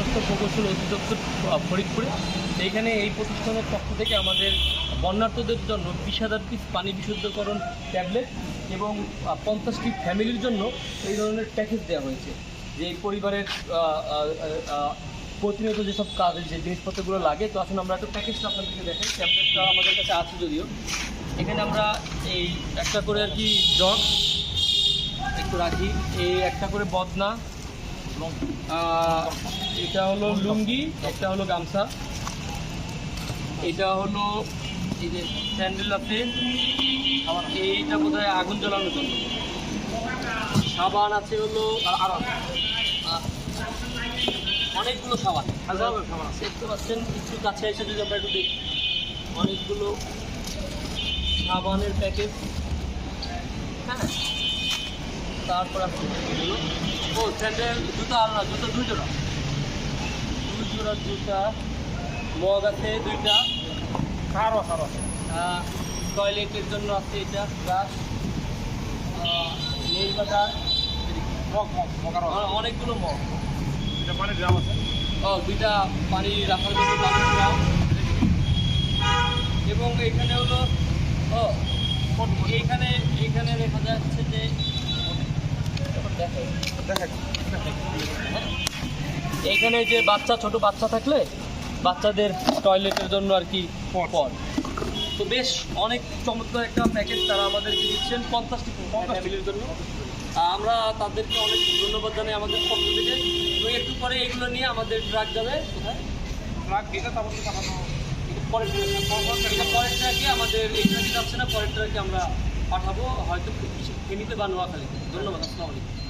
স্বাস্থ্য প্রকৌশল অধিদপ্তর ফরিদপুরে। এইখানে এই প্রতিষ্ঠানের পক্ষ থেকে আমাদের বন্যার্থদের জন্য বিশ হাজার পিস পানি বিশুদ্ধকরণ ট্যাবলেট এবং পঞ্চাশটি ফ্যামিলির জন্য এই ধরনের প্যাকেজ দেওয়া হয়েছে। যে পরিবারের প্রতিনিয়ত যেসব কাজের যে জিনিসপত্রগুলো লাগে, তো আসলে আমরা একটা প্যাকেজটা আপনাদেরকে দেখাই। ট্যাবলেটটা আমাদের কাছে আছে যদিও। এখানে আমরা এই একটা করে আর কি জগ, একটু রাখি। এই একটা করে বদনা এটা হলো লুঙ্গি একটা হলো গামছা। এটা হলো এই যে স্যান্ডেল আছে। এইটা বোধ হয় আগুন জ্বালানোর জন্য। সাবান আছে হলো আর অনেকগুলো সাবান। দেখতে পাচ্ছেন একটু কাছে এসে যদি আমরা একটু দেখি। অনেকগুলো সাবানের প্যাকেট। হ্যাঁ। তারপর আছে ও স্যান্ডেল জুতো আর জুতো দুই জোড়া জোড়া জুতা মগ আছে দুইটা। খারো খারো। টয়লেটের জন্য আছে এটা ব্রাশ নেল মগ মগ অনেকগুলো মগ। এটা পানি ড্রাম আছে। ও দুইটা পানি রাখার জন্য পানির ড্রাম এবং এখানে হলো ও এইখানে এইখানে দেখা যাচ্ছে যে দেখা। দেখেন এইখানে যে বাচ্চা ছোট বাচ্চা থাকলে বাচ্চাদের টয়লেটের জন্য আর কি পর তো বেশ অনেক চমৎকার একটা প্যাকেজ তারা আমাদেরকে দিচ্ছেন। পঞ্চাশটি ফ্যামিলির জন্য? আমরা তাদেরকে অনেক ধন্যবাদ জানাই আমাদের পক্ষ থেকে। তো একটু পরে এগুলো নিয়ে আমাদের ট্রাক যাবে। কোথায় ট্রাক এটা তারপর তো পাঠানো পরের ট্রাকে পরের ট্রাকে আমাদের এই ট্রাকে যাচ্ছে না পরের ট্রাকে আমরা পাঠাবো। হয়তো ফেনীতে বা নোয়াখালীতে। ধন্যবাদ আসসালামু আলাইকুম।